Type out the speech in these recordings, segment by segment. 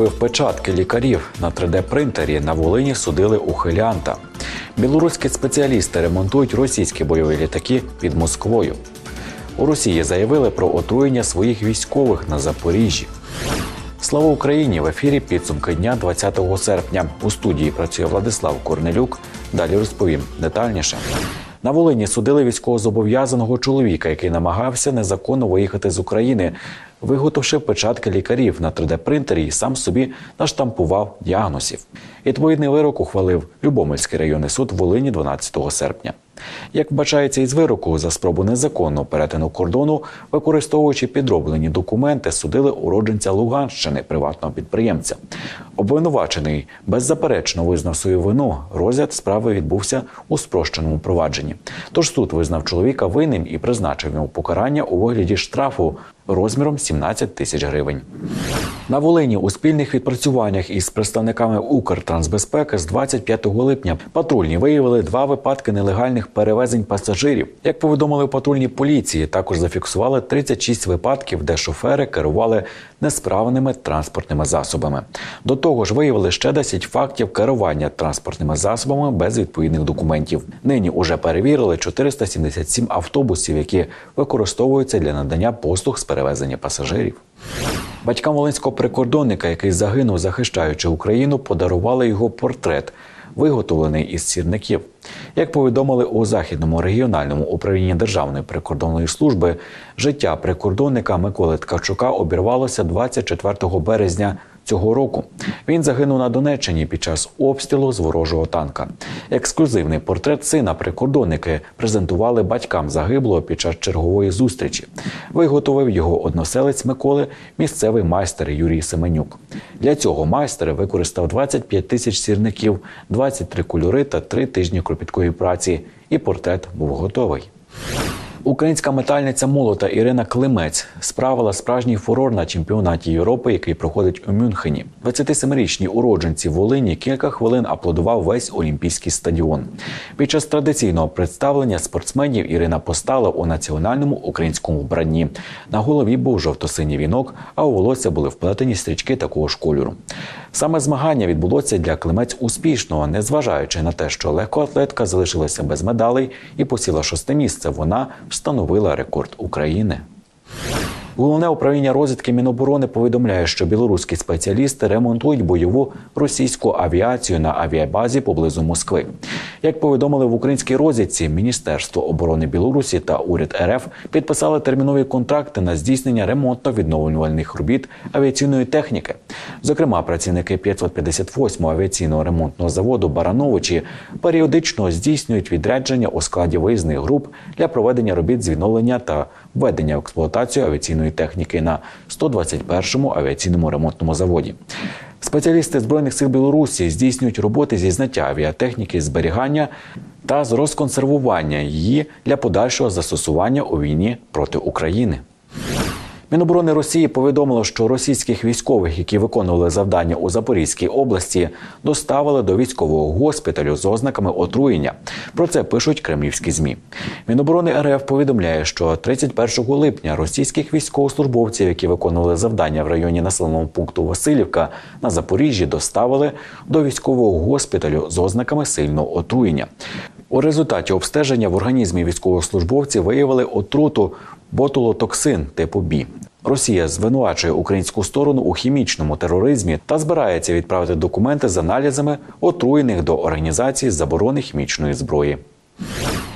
Виготовив печатки лікарів на 3D-принтері. На Волині судили ухилянта. Білоруські спеціалісти ремонтують російські бойові літаки під Москвою. У Росії заявили про отруєння своїх військових на Запоріжжі. Слава Україні! В ефірі підсумки дня 20 серпня. У студії працює Владислав Корнелюк. Далі розповім детальніше. На Волині судили військовозобов'язаного чоловіка, який намагався незаконно виїхати з України, виготовши печатки лікарів на 3D-принтері і сам собі наштампував діагнозів. Відповідний вирок ухвалив Любомельський районний суд в Волині 12 серпня. Як вбачається із вироку за спробу незаконного перетину кордону, використовуючи підроблені документи, судили уродженця Луганщини, приватного підприємця. Обвинувачений беззаперечно визнав свою вину. Розгляд справи відбувся у спрощеному провадженні. Тож суд визнав чоловіка винним і призначив йому покарання у вигляді штрафу розміром 17 тисяч гривень. На Волині у спільних відпрацюваннях із представниками Укртрансбезпеки з 25 липня патрульні виявили два випадки нелегальних перевезень пасажирів. Як повідомили в патрульній поліції, також зафіксували 36 випадків, де шофери керували несправними транспортними засобами. До того ж, виявили ще 10 фактів керування транспортними засобами без відповідних документів. Нині уже перевірили 477 автобусів, які використовуються для надання послуг з перевезення пасажирів. Батькам волинського прикордонника, який загинув, захищаючи Україну, подарували його портрет, виготовлений із сірників. Як повідомили у західному регіональному управлінні Державної прикордонної служби, життя прикордонника Миколи Ткачука обірвалося 24 березня. Цього року він загинув на Донеччині під час обстрілу з ворожого танка. Ексклюзивний портрет сина прикордонники презентували батькам загиблого під час чергової зустрічі. Виготовив його односелець Миколи, місцевий майстер Юрій Семенюк. Для цього майстер використав 25 тисяч сірників, 23 кольори та 3 тижні кропіткої праці. І портрет був готовий. Українська метальниця молота Ірина Климець справила справжній фурор на чемпіонаті Європи, який проходить у Мюнхені. 27-річні уродженці Волині кілька хвилин аплодував весь олімпійський стадіон. Під час традиційного представлення спортсменів Ірина постала у національному українському вбранні. На голові був жовто-синій вінок, а у волосся були вплетені стрічки такого ж кольору. Саме змагання відбулося для Климець успішно, незважаючи на те, що легкоатлетка залишилася без медалей і посіла шосте місце. Вона встановила рекорд України. Головне управління розвідки Міноборони повідомляє, що білоруські спеціалісти ремонтують бойову російську авіацію на авіабазі поблизу Москви. Як повідомили в українській розвідці, Міністерство оборони Білорусі та уряд РФ підписали термінові контракти на здійснення ремонтно-відновлювальних робіт авіаційної техніки. Зокрема, працівники 558-го авіаційного ремонтного заводу Барановичі періодично здійснюють відрядження у складі виїзних груп для проведення робіт з відновлення та введення в експлуатацію авіаційної техніки на 121-му авіаційному ремонтному заводі. Спеціалісти збройних сил Білорусі здійснюють роботи зі зняття авіатехніки, зберігання та з розконсервування її для подальшого застосування у війні проти України. Міноборони Росії повідомило, що російських військових, які виконували завдання у Запорізькій області, доставили до військового госпіталю з ознаками отруєння. Про це пишуть кремлівські змі. Міноборони РФ повідомляє, що 31 липня російських військовослужбовців, які виконували завдання в районі населеного пункту Васильівка на Запоріжжі, доставили до військового госпіталю з ознаками сильного отруєння. У результаті обстеження в організмі військовослужбовці виявили отруту ботулотоксин типу Бі. Росія звинувачує українську сторону у хімічному тероризмі та збирається відправити документи з аналізами отруєних до організації заборони хімічної зброї.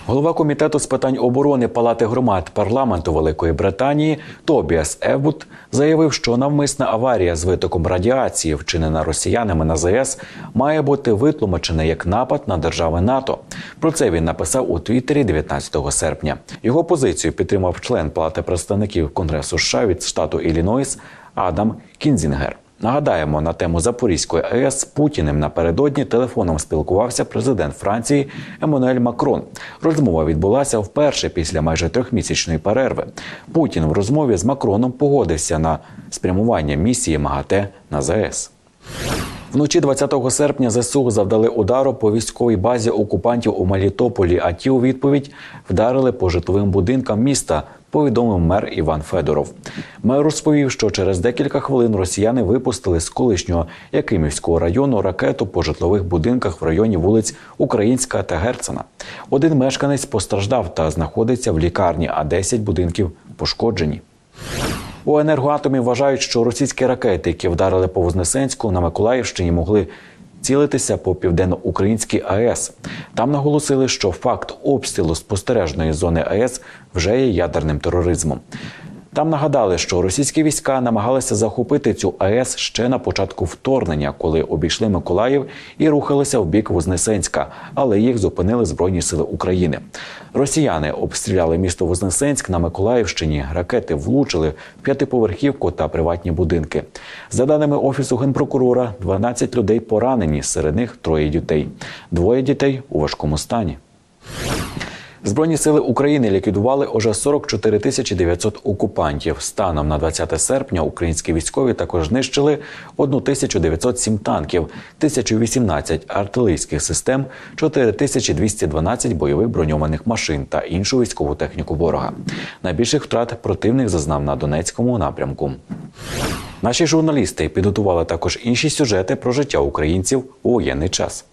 Голова комітету з питань оборони Палати громад парламенту Великої Британії Тобіас Евбут заявив, що навмисна аварія з витоком радіації, вчинена росіянами на ЗАЕС, має бути витлумачена як напад на держави НАТО. Про це він написав у Твіттері 19 серпня. Його позицію підтримав член Палати представників Конгресу США від штату Іллінойс Адам Кінзінгер. Нагадаємо, на тему Запорізької АЕС Путіним напередодні телефоном спілкувався президент Франції Еммануель Макрон. Розмова відбулася вперше після майже трьохмісячної перерви. Путін в розмові з Макроном погодився на спрямування місії МАГАТЕ на ЗАЕС. Вночі 20 серпня ЗСУ завдали удару по військовій базі окупантів у Мелітополі, а ті у відповідь вдарили по житловим будинкам міста повідомив мер Іван Федоров. Мер розповів, що через декілька хвилин росіяни випустили з колишнього Якимівського району ракету по житлових будинках в районі вулиць Українська та Герцена. Один мешканець постраждав та знаходиться в лікарні, а 10 будинків пошкоджені. У енергоатомі вважають, що російські ракети, які вдарили по Вознесенську на Миколаївщині, могли цілитися по південноукраїнській АЕС. Там наголосили, що факт обстрілу спостережної зони АЕС вже є ядерним тероризмом. Там нагадали, що російські війська намагалися захопити цю АЕС ще на початку вторгнення, коли обійшли Миколаїв і рухалися в бік Вознесенська, але їх зупинили Збройні сили України. Росіяни обстріляли місто Вознесенськ на Миколаївщині. Ракети влучили в п'ятиповерхівку та приватні будинки. За даними офісу генпрокурора, 12 людей поранені, серед них троє дітей. Двоє дітей у важкому стані. Збройні сили України ліквідували уже 44 тисячі 900 окупантів. Станом на 20 серпня українські військові також знищили 1907 танків, 1018 артилерійських систем, 4212 бойових броньованих машин та іншу військову техніку ворога. Найбільших втрат противник зазнав на Донецькому напрямку. Наші журналісти підготували також інші сюжети про життя українців у воєнний час.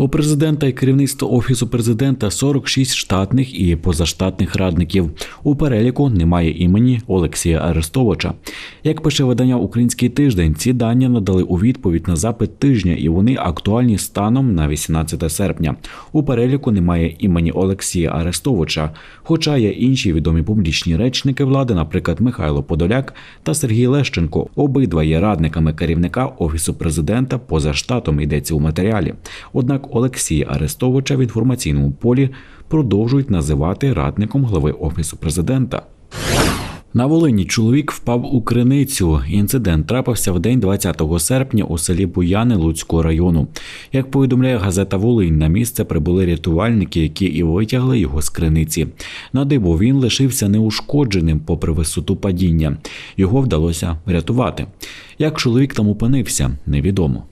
У президента і керівництва офісу президента 46 штатних і позаштатних радників. У переліку немає імені Олексія Арестовича. Як пише видання Український тиждень, ці дані надали у відповідь на запит тижня, і вони актуальні станом на 18 серпня. У переліку немає імені Олексія Арестовича, хоча є інші відомі публічні речники влади, наприклад, Михайло Подоляк та Сергій Лещенко. Обидва є радниками керівника офісу президента поза штатом йдеться у матеріалі. Однак Олексія Арестовича в інформаційному полі продовжують називати радником глави офісу президента. На Волині чоловік впав у криницю. Інцидент трапився в день 20 серпня у селі Буяни Луцького району. Як повідомляє газета Волинь, на місце прибули рятувальники, які і витягли його з криниці. На диво він лишився неушкодженим попри висоту падіння. Його вдалося врятувати. Як чоловік там опинився, невідомо.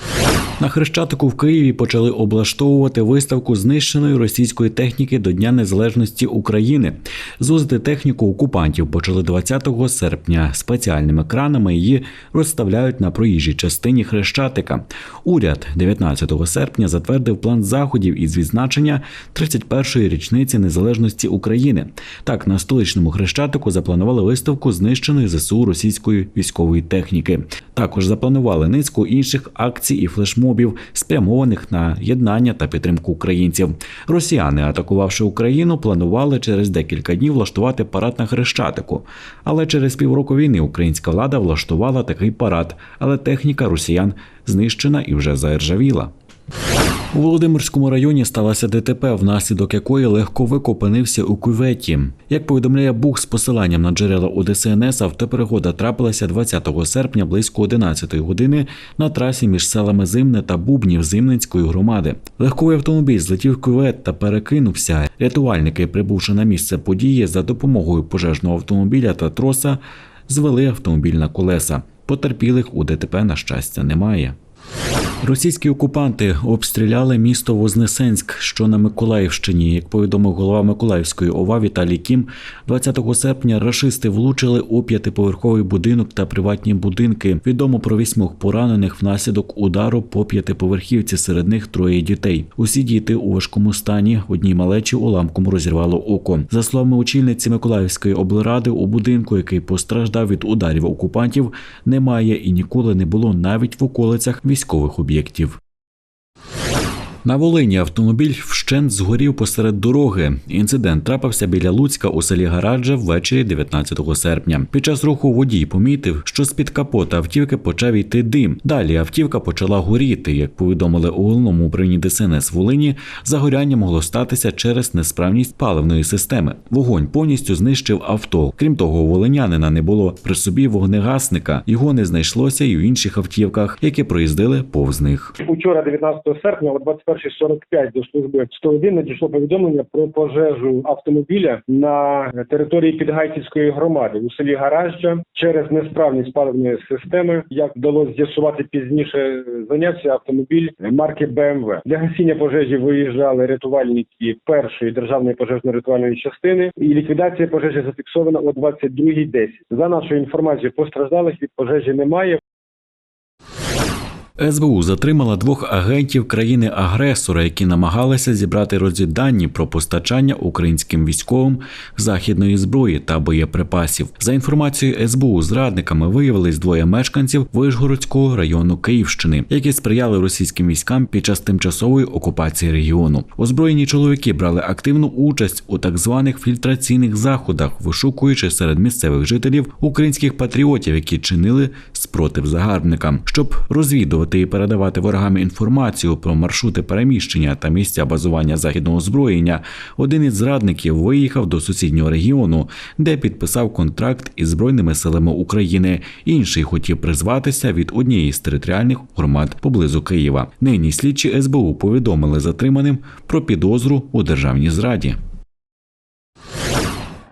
На Хрещатику в Києві почали облаштовувати виставку знищеної російської техніки до Дня Незалежності України. Звозити техніку окупантів почали 20 серпня. Спеціальними кранами її розставляють на проїжджій частині Хрещатика. Уряд 19 серпня затвердив план заходів із відзначення 31-ї річниці незалежності України. Так, на столичному Хрещатику запланували виставку знищеної ЗСУ російської військової техніки. Також запланували низку інших акцій і флешмобів, спрямованих на єднання та підтримку українців. Росіяни, атакувавши Україну, планували через декілька днів влаштувати парад на Хрещатику. Але через півроку війни українська влада влаштувала такий парад, але техніка росіян знищена і вже заіржавіла. У Володимирському районі сталося ДТП, внаслідок якої легковик опинився у кюветі. Як повідомляє Бух з посиланням на джерела у ДСНС, автоперегода трапилася 20 серпня близько 11 години на трасі між селами Зимне та Бубнів Зимненської громади. Легковий автомобіль злетів кювет та перекинувся. Рятувальники, прибувши на місце події, за допомогою пожежного автомобіля та троса, звели автомобіль на колеса. Потерпілих у ДТП на щастя немає. Російські окупанти обстріляли місто Вознесенськ, що на Миколаївщині. Як повідомив голова Миколаївської ОВА Віталій Кім, 20 серпня рашисти влучили у п'ятиповерховий будинок та приватні будинки. Відомо про вісьмох поранених внаслідок удару по п'ятиповерхівці. Серед них троє дітей. Усі діти у важкому стані. Одній малечі уламком розірвало око. За словами очільниці Миколаївської облради, у будинку, який постраждав від ударів окупантів, немає і ніколи не було навіть в околицях військових об'єктів. На Волині автомобіль вщент згорів посеред дороги. Інцидент трапився біля Луцька у селі Гараджа ввечері 19 серпня. Під час руху водій помітив, що з-під капота автівки почав йти дим. Далі автівка почала горіти. Як повідомили у головному управлінні ДСНС Волині, загоряння могло статися через несправність паливної системи. Вогонь повністю знищив авто. Крім того, у волинянина не було при собі вогнегасника. Його не знайшлося і в інших автівках, які проїздили повз них. Учора, 19 серпня, о 21.45 до служби 101 надійшло повідомлення про пожежу автомобіля на території Підгайцівської громади у селі Гаражджа через несправність паливної системи. Як вдалося з'ясувати пізніше, зайнявся автомобіль марки БМВ. Для гасіння пожежі виїжджали рятувальники першої державної пожежно-рятувальної частини, і ліквідація пожежі зафіксована о 22.10. За нашою інформацією, постраждалих від пожежі немає. СБУ затримала двох агентів країни-агресора, які намагалися зібрати розвіддані про постачання українським військовим західної зброї та боєприпасів. За інформацією СБУ, зрадниками виявились двоє мешканців Вишгородського району Київщини, які сприяли російським військам під час тимчасової окупації регіону. Озброєні чоловіки брали активну участь у так званих фільтраційних заходах, вишукуючи серед місцевих жителів українських патріотів, які чинили спротив загарбникам, щоб розвідувати і передавати ворогам інформацію про маршрути переміщення та місця базування західного озброєння. Один із зрадників виїхав до сусіднього регіону, де підписав контракт із збройними силами України. Інший хотів призватися від однієї з територіальних громад поблизу Києва. Нині слідчі СБУ повідомили затриманим про підозру у державній зраді.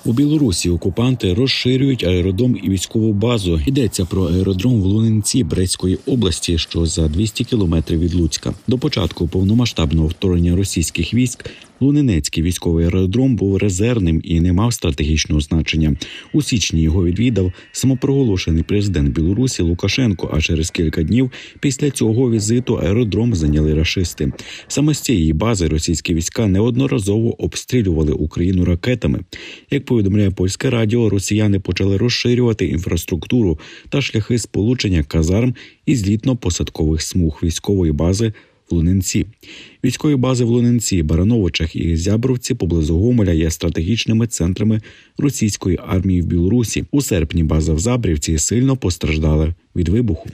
У Білорусі окупанти розширюють аеродром і військову базу. Йдеться про аеродром в Лунинці Брестської області, що за 200 кілометрів від Луцька. До початку повномасштабного вторгнення російських військ Лунинецький військовий аеродром був резервним і не мав стратегічного значення. У січні його відвідав самопроголошений президент Білорусі Лукашенко. А через кілька днів після цього візиту аеродром зайняли рашисти. Саме з цієї бази російські війська неодноразово обстрілювали Україну ракетами. Як повідомляє польське радіо, росіяни почали розширювати інфраструктуру та шляхи сполучення казарм і злітно-посадкових смуг військової бази в Лунинці. Військові бази в Лунинці, Барановичах і Зябровці поблизу Гомеля є стратегічними центрами російської армії в Білорусі. У серпні база в Забрівці сильно постраждала від вибуху.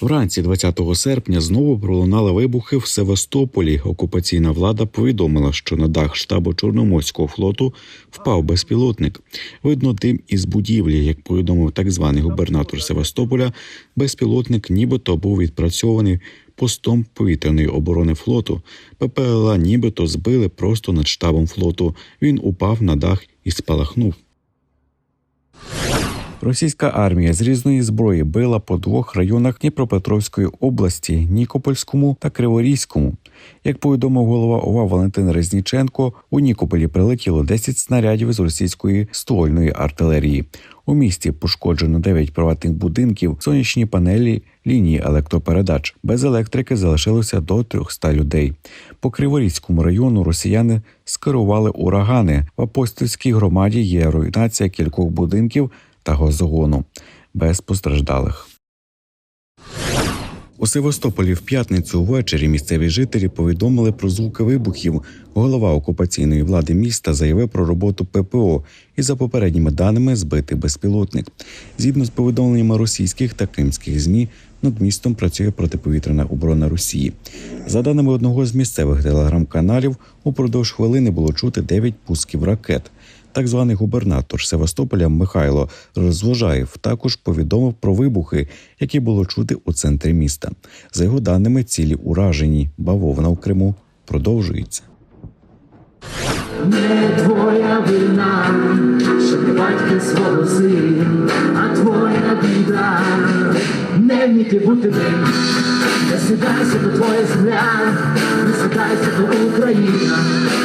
Вранці 20 серпня знову пролунали вибухи в Севастополі. Окупаційна влада повідомила, що на дах штабу Чорноморського флоту впав безпілотник. Видно дим із будівлі, як повідомив так званий губернатор Севастополя. Безпілотник нібито був відпрацьований постом повітряної оборони флоту. ППЛА нібито збили просто над штабом флоту. Він упав на дах і спалахнув. Російська армія з різної зброї била по двох районах Дніпропетровської області Нікопольському та Криворізькому. Як повідомив голова ОВА Валентин Резніченко, у Нікополі прилетіло 10 снарядів з російської ствольної артилерії. У місті пошкоджено 9 приватних будинків, сонячні панелі, лінії електропередач. Без електрики залишилося до 300 людей. По Криворізькому району росіяни скерували урагани. В апостольській громаді є руйнація кількох будинків та газогону без постраждалих. У Севастополі в п'ятницю ввечері місцеві жителі повідомили про звуки вибухів. Голова окупаційної влади міста заявив про роботу ППО і за попередніми даними збитий безпілотник. Згідно з повідомленнями російських та кримських змі, над містом працює протиповітряна оборона Росії. За даними одного з місцевих телеграм-каналів, упродовж хвилини було чути 9 пусків ракет. Так званий губернатор Севастополя Михайло Розвожаєв також повідомив про вибухи, які було чути у центрі міста. За його даними, цілі уражені. Бавовна у Криму продовжується. Не твоя вина, що ти батьки свого а твоя біда, не вміти бути ним, сідайся до твоя земля, не сідайся до Україна,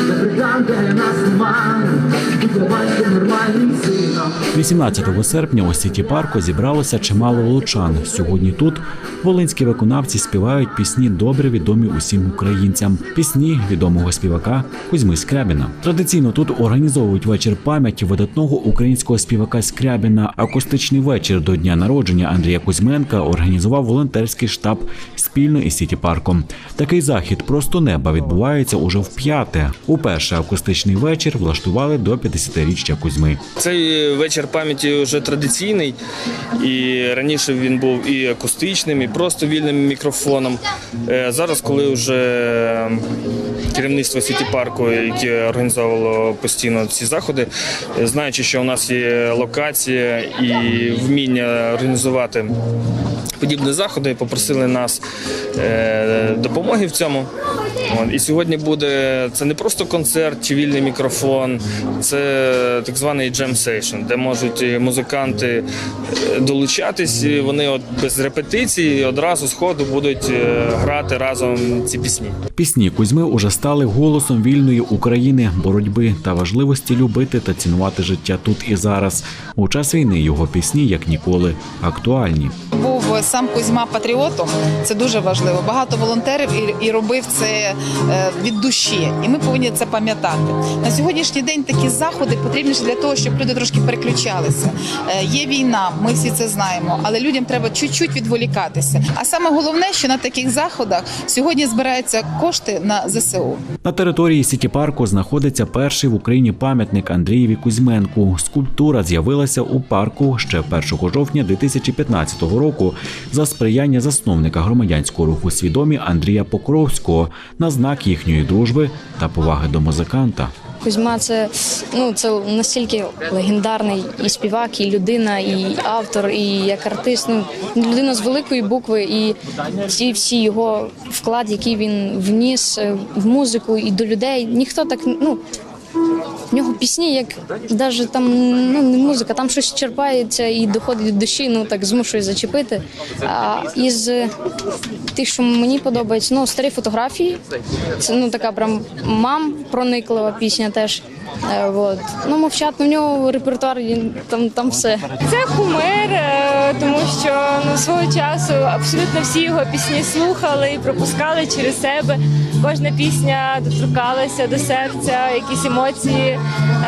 де бриган, де нас нема, буде батько нормальним сином. 18 серпня у сіті парку зібралося чимало лучан. Сьогодні тут волинські виконавці співають пісні добре відомі усім українцям. Пісні відомого співака Кузьми Скрябіна. Традиційно тут організовують вечір пам'яті видатного українського співака Скрябіна. Акустичний вечір до дня народження Андрія Кузьменка організував волонтерський штаб спільно із сіті парком. Такий захід просто неба відбувається уже в п'яте. Уперше акустичний вечір влаштували до 50-річчя Кузьми. Цей вечір пам'яті вже традиційний, і раніше він був і акустичним, і просто вільним мікрофоном. Е, Зараз, коли вже керівництво Сіті парку, яке організовувало постійно ці заходи, знаючи, що у нас є локація і вміння організувати подібні заходи, попросили нас е, допомоги в цьому. І сьогодні буде це не просто концерт чи вільний мікрофон, це так званий джем сейшн, де можуть музиканти е, долучатись. і Вони от без репетицій одразу з ходу будуть е, грати разом ці пісні. Пісні Кузьми уже стали голосом вільної України, боротьби та важливості любити та цінувати життя тут і зараз. У час війни його пісні як ніколи актуальні. був сам Кузьма патріотом. Це дуже важливо. Багато волонтерів і, робив це е, від душі, і ми повинні це пам'ятати. На сьогоднішній день такі заходи потрібні для того, щоб люди трошки переключалися. Е, є війна, ми всі це знаємо, але людям треба чуть-чуть відволікатися. А саме головне, що на таких заходах сьогодні збираються кошти на ЗСУ. На території Сіті парку знаходиться перший в Україні пам'ятник Андрієві Кузьменку. Скульптура з'явилася у парку ще 1 жовтня 2015 року за сприяння засновника громадянського руху свідомі Андрія Покровського на знак їхньої дружби та поваги до музиканта. Кузьма це ну це настільки легендарний і співак, і людина, і автор, і як артист. Ну людина з великої букви, і ці всі його вклад, який він вніс е, в музику і до людей. Ніхто так ну. В нього пісні, як навіть там ну не музика, там щось черпається і доходить до душі, ну так змушує зачепити. А із е, тих, що мені подобається, ну старі фотографії. Це ну така прям мам прониклива пісня теж. Е. Ну, мовчат, у нього репертуар, там, там все. Це кумир, е, тому що ну, свого часу абсолютно всі його пісні слухали і пропускали через себе. Кожна пісня доторкалася до серця, якісь емоції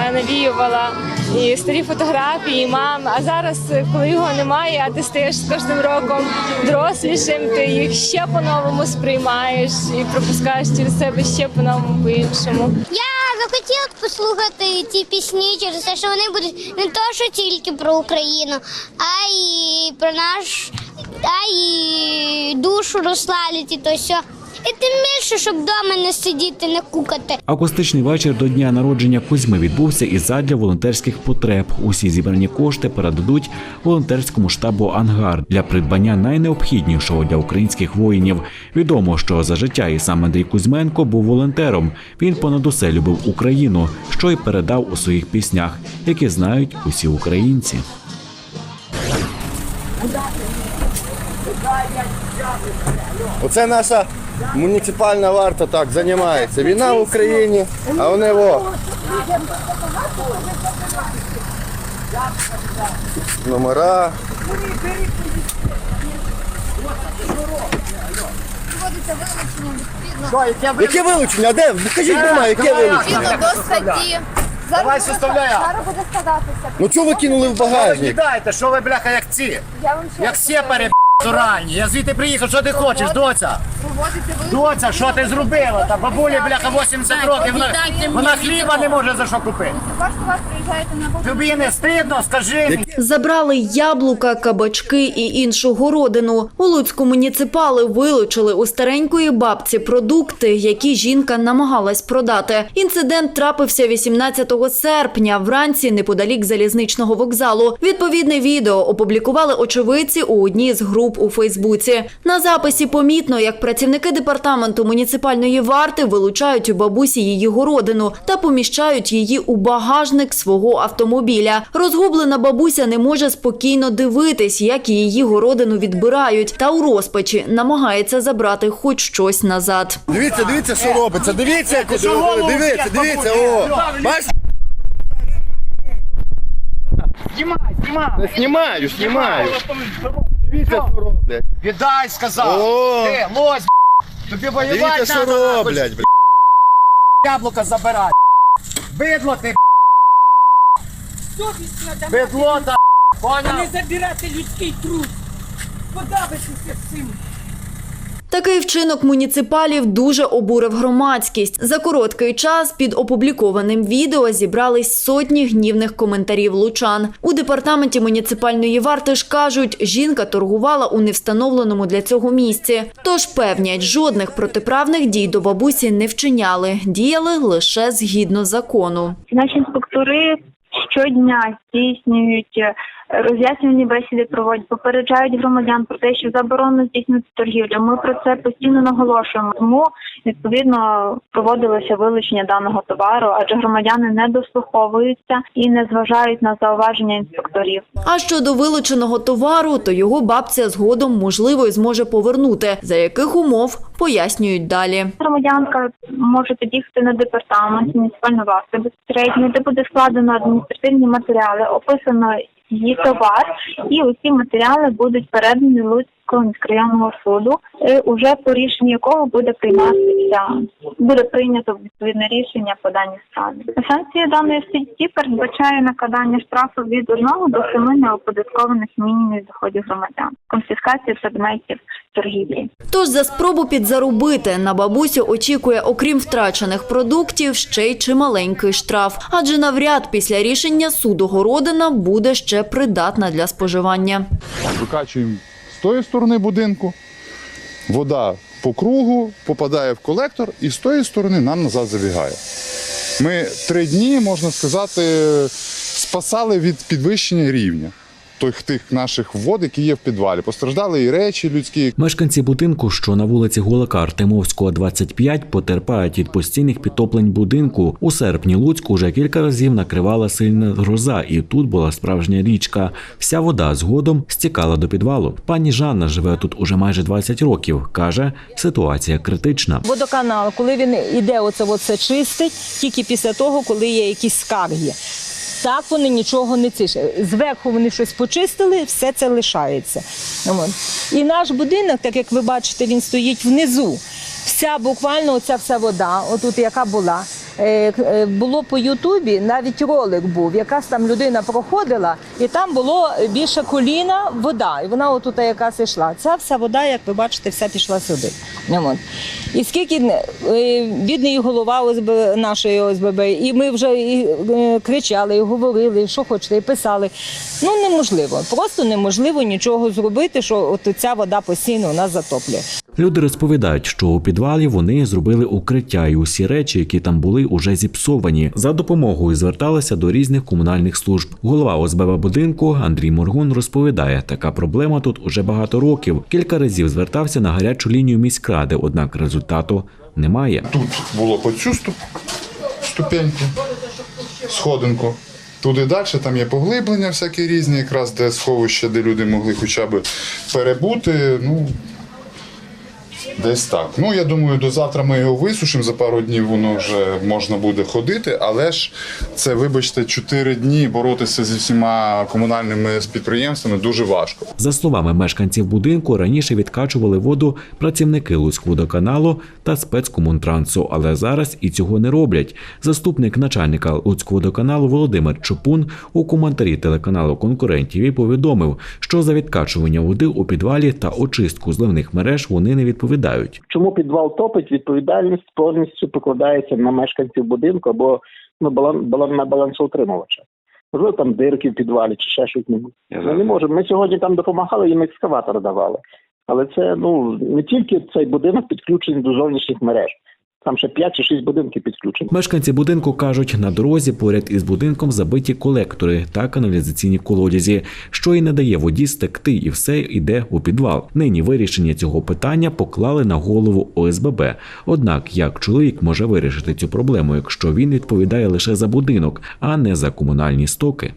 е, навіювала. І старі фотографії, і мам. А зараз, коли його немає, а ти стаєш з кожним роком дорослішим, ти їх ще по-новому сприймаєш і пропускаєш через себе ще по-новому по-іншому. Я захотіла б послухати ці пісні через те, що вони будуть не то, що тільки про Україну, а й про наш, а й душу розславлять і то все. І тим більше, щоб вдома не сидіти, не кукати. Акустичний вечір до дня народження Кузьми відбувся і задля волонтерських потреб. Усі зібрані кошти передадуть волонтерському штабу Ангар для придбання найнеобхіднішого для українських воїнів. Відомо, що за життя і сам Андрій Кузьменко був волонтером. Він понад усе любив Україну, що й передав у своїх піснях, які знають усі українці. Оце наша муніципальна варта так займається. Війна в Україні, а вони во. Номера. Яке вилучення? Де? Покажіть бумагу, яке вилучення? до статті. Давай составляємо. Зараз буде складатися. Ну чого ви кинули в багажник? Кидайте, що ви, бляха, як ці. Я вам ще Як сепари, ранні. Я звідти приїхав, що ти хочеш, доця? Доця, що ти зробила? Та бабулі, бляха, 80 років, вона, вона хліба не може за що купити. Тобі не стидно, скажи мені. Забрали яблука, кабачки і іншу городину. У Луцьку муніципали вилучили у старенької бабці продукти, які жінка намагалась продати. Інцидент трапився 18 серпня, вранці неподалік залізничного вокзалу. Відповідне відео опублікували очевидці у одній з груп у Фейсбуці. На записі помітно, як працівники департаменту муніципальної варти вилучають у бабусі її городину та поміщають її у багажник свого автомобіля. Розгублена бабуся не може спокійно дивитись, як її городину відбирають, та у розпачі намагається забрати хоч щось назад. Дивіться, дивіться, що робиться. Дивіться, як дивіться, дивіться, о. Бачите? Знімай, знімай. Знімаю, знімаю. Дивіться, що роблять. Віддай, сказав. О. Ти, лось, тобі воювати Дивіться, що надо, нахуй. роблять. бля. Яблука забирай. Бидло ти, бидло та, поняв? забирати людський труд. Подавитися цим. Такий вчинок муніципалів дуже обурив громадськість. За короткий час під опублікованим відео зібрались сотні гнівних коментарів лучан. У департаменті муніципальної варти ж кажуть, жінка торгувала у невстановленому для цього місці. Тож певнять, жодних протиправних дій до бабусі не вчиняли, діяли лише згідно закону. Наші інспектори щодня здійснюють роз'яснювальні бесіди проводять, попереджають громадян про те, що заборонено здійснювати торгівлю. Ми про це постійно наголошуємо. Тому відповідно проводилося вилучення даного товару, адже громадяни не дослуховуються і не зважають на зауваження інспекторів. А щодо вилученого товару, то його бабця згодом можливо й зможе повернути. За яких умов пояснюють далі. Громадянка може під'їхати на департамент муніципальної варти безпосередньо, де буде складено адміністративні матеріали, описано її товар, і усі матеріали будуть передані Луцького міськрайонного суду, уже по рішенню якого буде прийматися буде прийнято відповідне рішення по даній справі. Санкція даної статті передбачає накладання штрафу від 1 до 7 неоподаткованих мінімумів доходів громадян, конфіскацію предметів торгівлі. Тож за спробу підзаробити на бабусю очікує, окрім втрачених продуктів, ще й чималенький штраф. Адже навряд після рішення суду городина буде ще придатна для споживання. Викачуємо тої сторони будинку, вода по кругу попадає в колектор і з тої сторони нам назад забігає. Ми три дні, можна сказати, спасали від підвищення рівня тих, тих наших вод, які є в підвалі. Постраждали і речі людські, Мешканці будинку, що на вулиці Голака Артемовського, 25, потерпають від постійних підтоплень будинку. У серпні Луцьку вже кілька разів накривала сильна гроза, і тут була справжня річка. Вся вода згодом стікала до підвалу. Пані Жанна живе тут уже майже 20 років. каже, ситуація критична. Водоканал, коли він іде, оце оце чистить, тільки після того, коли є якісь скарги. Так вони нічого не цишать. Зверху вони щось почистили, все це лишається. І наш будинок, так як ви бачите, він стоїть внизу. Вся буквально оця вся вода, отут яка була. Е, е, Було по Ютубі, навіть ролик був, якась там людина проходила, і там було більше коліна вода. І вона отут якась йшла. Ця вся вода, як ви бачите, вся пішла сюди. І скільки е, бідний голова ОСБ, нашої ОСББ, і ми вже і, кричали, і говорили, що хочете, і писали. Ну неможливо, просто неможливо нічого зробити, що от ця вода постійно у нас затоплює. Люди розповідають, що у підвалі вони зробили укриття, і усі речі, які там були, уже зіпсовані. За допомогою зверталися до різних комунальних служб. Голова ОСББ будинку Андрій Моргун розповідає, така проблема тут уже багато років. Кілька разів звертався на гарячу лінію міськради, однак результату немає. Тут було по цю ступеньку, сходинку. Туди далі там є поглиблення всякі різні, якраз де сховище, де люди могли хоча б перебути. Ну, десь так. Ну, я думаю, до завтра ми його висушимо, за пару днів воно вже можна буде ходити, але ж це, вибачте, 4 дні боротися зі всіма комунальними підприємствами дуже важко. За словами мешканців будинку, раніше відкачували воду працівники Луцькводоканалу та спецкомунтрансу, але зараз і цього не роблять. Заступник начальника Луцькводоканалу Володимир Чопун у коментарі телеканалу конкурентів і повідомив, що за відкачування води у підвалі та очистку зливних мереж вони не відповідають. Чому підвал топить? Відповідальність повністю покладається на мешканців будинку або ну, балан, балан, на балансоутримувача. Можливо, там дирки в підвалі чи ще щось. Ми не можемо. Ми сьогодні там допомагали, їм екскаватор давали. Але це ну не тільки цей будинок підключений до зовнішніх мереж. Там ще 5 чи 6 будинків підключені. Мешканці будинку кажуть, на дорозі поряд із будинком забиті колектори та каналізаційні колодязі, що і не дає воді стекти, і все йде у підвал. Нині вирішення цього питання поклали на голову ОСББ. Однак, як чоловік може вирішити цю проблему, якщо він відповідає лише за будинок, а не за комунальні стоки?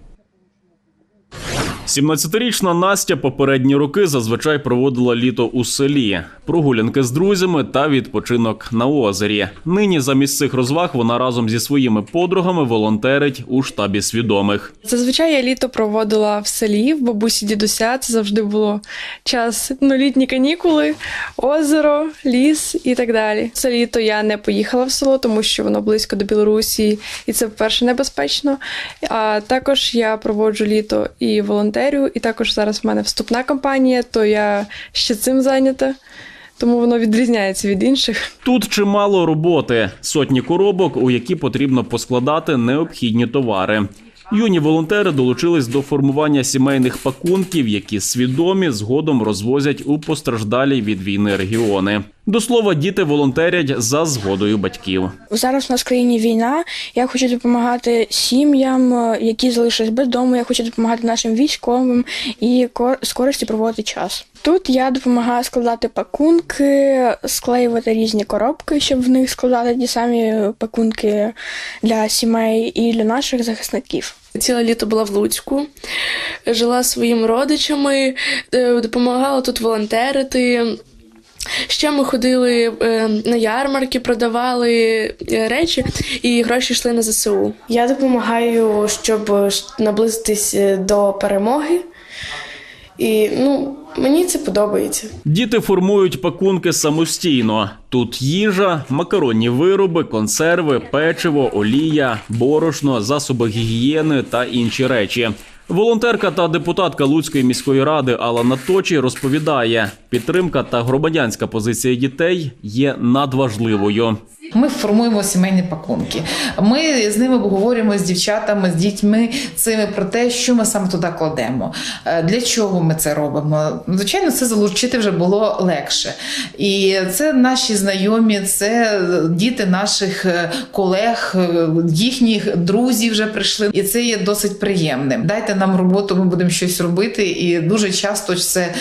17-річна Настя попередні роки зазвичай проводила літо у селі, прогулянки з друзями та відпочинок на озері. Нині замість цих розваг вона разом зі своїми подругами волонтерить у штабі свідомих. Зазвичай я літо проводила в селі, в бабусі дідуся. Це завжди було час ну, літні канікули, озеро, ліс і так далі. Це літо я не поїхала в село, тому що воно близько до Білорусі, і це, по-перше, небезпечно. А також я проводжу літо і волонтерю, і також зараз в мене вступна кампанія, то я ще цим зайнята. Тому воно відрізняється від інших. Тут чимало роботи, сотні коробок, у які потрібно поскладати необхідні товари. Юні волонтери долучились до формування сімейних пакунків, які свідомі згодом розвозять у постраждалі від війни регіони. До слова, діти волонтерять за згодою батьків. Зараз у нас в країні війна. Я хочу допомагати сім'ям, е, які залишились без дому. Я хочу допомагати нашим військовим і кор- з користю проводити час. Тут я допомагаю складати пакунки, склеювати різні коробки, щоб в них складати ті самі пакунки для сімей і для наших захисників. Ціле літо була в Луцьку, жила своїми родичами, е, допомагала тут волонтерити. Ще ми ходили е, на ярмарки, продавали е, речі, і гроші йшли на ЗСУ. Я допомагаю, щоб наблизитись е, до перемоги. І ну, мені це подобається. Діти формують пакунки самостійно. Тут їжа, макаронні вироби, консерви, печиво, олія, борошно, засоби гігієни та інші речі. Волонтерка та депутатка Луцької міської ради Алана Наточі розповідає, підтримка та громадянська позиція дітей є надважливою. Ми формуємо сімейні пакунки. Ми з ними обговорюємо з дівчатами, з дітьми цими про те, що ми саме туди кладемо. Е, Для чого ми це робимо? Звичайно, це залучити вже було легше. І це наші знайомі, це діти наших е, колег, е, їхніх друзів вже прийшли. І це є досить приємним. Дайте нам роботу, ми будемо щось робити. І дуже часто це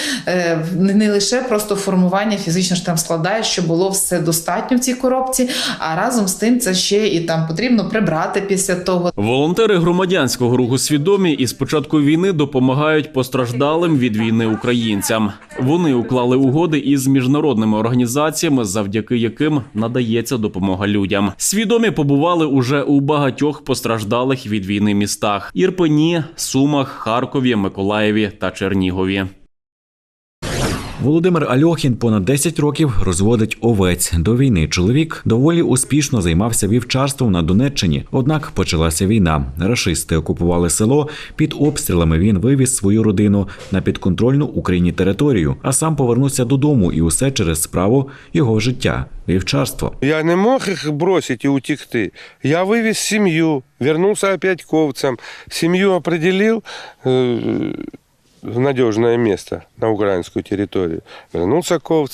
не лише просто формування фізично ж там складає, щоб було все достатньо в цій коробці. А разом з тим це ще і там потрібно прибрати після того. Волонтери громадянського руху свідомі і з початку війни допомагають постраждалим від війни українцям. Вони уклали угоди із міжнародними організаціями, завдяки яким надається допомога людям. Свідомі побували уже у багатьох постраждалих від війни містах: Ірпені, Сумах, Харкові, Миколаєві та Чернігові. Володимир Альохін понад 10 років розводить овець. До війни чоловік доволі успішно займався вівчарством на Донеччині. Однак почалася війна. Рашисти окупували село. Під обстрілами він вивіз свою родину на підконтрольну Україні територію, а сам повернувся додому, і усе через справу його життя вівчарство. Я не мог их бросить и утекти. Я вывез семью, вернулся опять к овцам. Семью определил э, в надежное место на украинскую территорию. Вернулся к.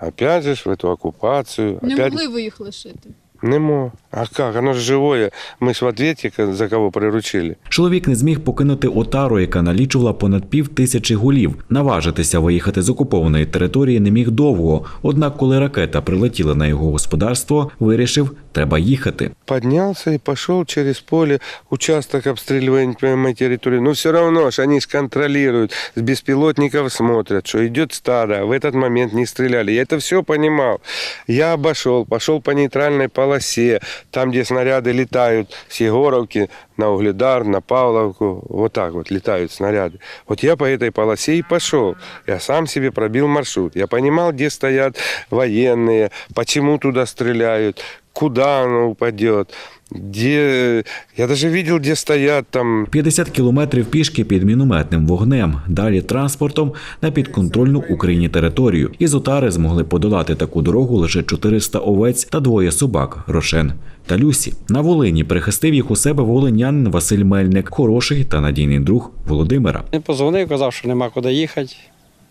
Опять же ж в эту оккупацию. Не опять... могли ви їх лишити. Не мог. А как? Оно же живое. Мы ж в ответе, за кого приручили. Чоловік не зміг покинути отару, яка налічувала понад пів тисячі гулів. Наважитися виїхати з окупованої території не міг довго. Однак, коли ракета прилетіла на його господарство, вирішив, треба їхати. Поднялся и пошел через поле, участок обстреливания моей территории. Но все равно ж они ж контролируют, с беспилотников смотрят, что идет стадо. а В этот момент не стреляли. Я это все понимал. Я обошел, пошел по нейтральной полосе, там, где снаряды летают, с Егоровки на Угледар, на Павловку. Вот так вот летают снаряды. Вот я по этой полосе и пошел. Я сам себе пробил маршрут. Я понимал, где стоят военные, почему туда стреляют, куда оно упадет, где... Я даже видел, где стоят там 50 кілометрів пішки під мінометним вогнем, далі транспортом на підконтрольну Україні територію. Із отари змогли подолати таку дорогу лише 400 овець та двоє собак Рошен та Люсі. На Волині прихистив їх у себе волинянин Василь Мельник, хороший та надійний друг Володимира. Він позвонив, казав, що нема куди їхати.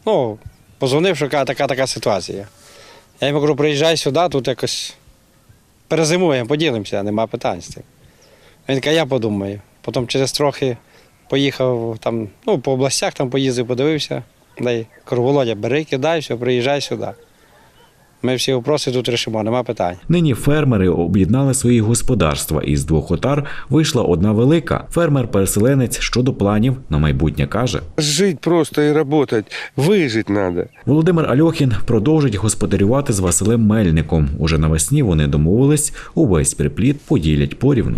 Ну, позвонив, що така така ситуація. Я йому кажу, приїжджай сюди, тут якось перезимуємо, поділимося, нема питань з цим. Він каже, я подумаю. Потім через трохи поїхав там, ну, по областях там поїздив, подивився. Дай, кажу, Володя, бери, кидай, все, приїжджай сюди. Ми всі вопроси тут рішимо, нема питань. Нині фермери об'єднали свої господарства. Із двох отар вийшла одна велика. Фермер-переселенець щодо планів на майбутнє каже. жить просто и работать. Выжить надо. Володимир Альохін продовжить господарювати з Василем Мельником. Уже навесні вони домовились, увесь припліт поділять порівну.